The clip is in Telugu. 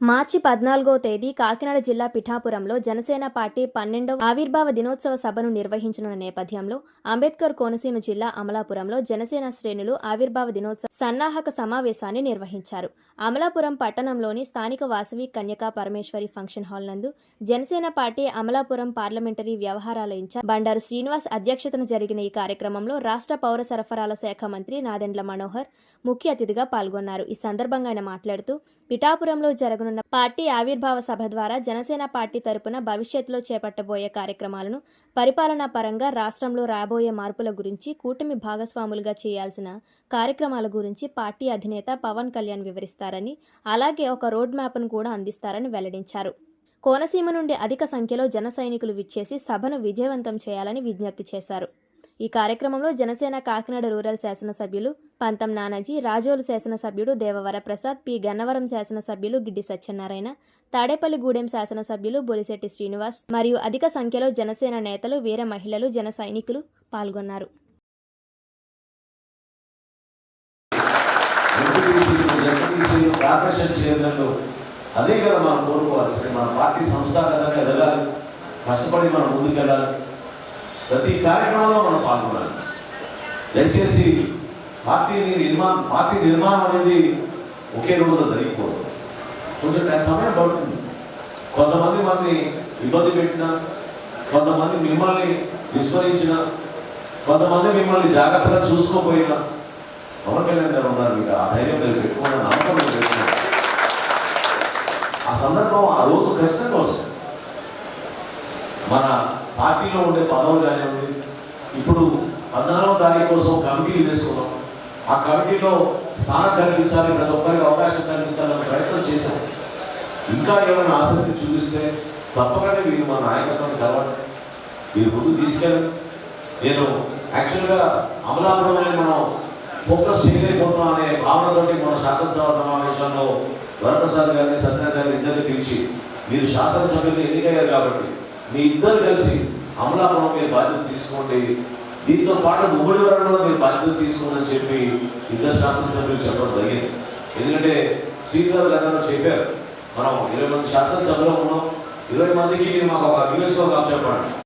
మార్చి పద్నాలుగో తేదీ కాకినాడ జిల్లా పిఠాపురంలో జనసేన పార్టీ పన్నెండవ ఆవిర్భావ దినోత్సవ సభను నిర్వహించనున్న నేపథ్యంలో అంబేద్కర్ కోనసీమ జిల్లా అమలాపురంలో జనసేన శ్రేణులు ఆవిర్భావ దినోత్సవ సన్నాహక సమావేశాన్ని నిర్వహించారు. అమలాపురం పట్టణంలోని స్థానిక వాసవి కన్యకా పరమేశ్వరి ఫంక్షన్ హాల్ నందు జనసేన పార్టీ అమలాపురం పార్లమెంటరీ వ్యవహారాల ఇన్ఛార్జ్ బండారు శ్రీనివాస్ అధ్యక్షతన జరిగిన ఈ కార్యక్రమంలో రాష్ట్ర పౌర సరఫరాల శాఖ మంత్రి నాదెండ్ల మనోహర్ ముఖ్య అతిథిగా పాల్గొన్నారు. ఈ సందర్భంగా ఆయన మాట్లాడుతూ పిఠాపురంలో జరగ జరగనున్న పార్టీ ఆవిర్భావ సభ ద్వారా జనసేన పార్టీ తరపున భవిష్యత్తులో చేపట్టబోయే కార్యక్రమాలను పరిపాలనా పరంగా రాష్ట్రంలో రాబోయే మార్పుల గురించి కూటమి భాగస్వాములుగా చేయాల్సిన కార్యక్రమాల గురించి పార్టీ అధినేత పవన్ కళ్యాణ్ వివరిస్తారని అలాగే ఒక రోడ్ మ్యాప్ను కూడా అందిస్తారని వెల్లడించారు. కోనసీమ నుండి అధిక సంఖ్యలో జన సైనికులు విచ్చేసి సభను విజయవంతం చేయాలని విజ్ఞప్తి చేశారు. ఈ కార్యక్రమంలో జనసేన కాకినాడ రూరల్ శాసనసభ్యులు పంతం నానాజీ రాజోలు శాసనసభ్యుడు దేవవర ప్రసాద్ పి. గన్నవరం శాసనసభ్యులు గిడ్డి సత్యనారాయణ తాడేపల్లిగూడెం శాసనసభ్యులు బొలిశెట్టి శ్రీనివాస్ మరియు అధిక సంఖ్యలో జనసేన నేతలు వీర మహిళలు జన సైనికులు పాల్గొన్నారు. అదే కదా మనం కోరుకోవాల్సింది. మన పార్టీ సంస్థాగతంగా ఎదగాలి. కష్టపడి మనం ముందుకెళ్ళాలి. ప్రతి కార్యక్రమంలో మనం పాల్గొనాలి. దయచేసి పార్టీని నిర్మాణం పార్టీ నిర్మాణం అనేది ఒకే రోజులో జరిగిపోదు. కొంచెం సమయం పడుతుంది. కొంతమంది మనల్ని ఇబ్బంది పెట్టిన కొంతమంది మిమ్మల్ని విస్మరించిన కొంతమంది మిమ్మల్ని జాగ్రత్తగా చూసుకోపోయినా పవన్ కళ్యాణ్ గారు ఉన్నారు మీకు ఆ ధైర్యం మీరు పెట్టుకున్న. నమ్మకం ఆ సందర్భం ఆ రోజు ఖచ్చితంగా వస్తుంది. పార్టీలో ఉండే పదవులు కానివ్వండి ఇప్పుడు పద్నాలుగో తారీఖు కోసం కమిటీలు వేసుకున్నాం. ఆ కమిటీలో స్థానం కలిగించాలి ప్రతి ఒక్కరికి అవకాశం కల్పించాలని ప్రయత్నం చేశాం. ఇంకా ఏమైనా ఆసక్తి చూపిస్తే తప్పకుండా మీరు మా నాయకత్వాన్ని కలవండి. మీరు ముందు తీసుకెళ్ళండి. నేను యాక్చువల్గా అమలాపురంలో మనం ఫోకస్ చేయలేకపోతున్నాం అనే భావనతోటి మన శాసనసభ సమావేశంలో వరప్రసాద్ గారిని సత్యనారాయణ గారిని ఇద్దరిని పిలిచి మీరు శాసనసభ్యులు ఎన్నికయ్యారు కాబట్టి మీ ఇద్దరు కలిసి అమలాపురం మీరు బాధ్యత తీసుకోండి. దీంతో పాటు ముగ్గురు వరంలో మీరు బాధ్యత తీసుకోండి అని చెప్పి ఇద్దరు శాసనసభ్యులు చెప్పడం జరిగింది. ఎందుకంటే శ్రీధర్ గారు చెప్పారు మనం ఇరవై మంది శాసనసభలో ఉన్నాం. ఇరవై మందికి మీరు మాకు ఒక నియోజకవర్గం చెప్పండి.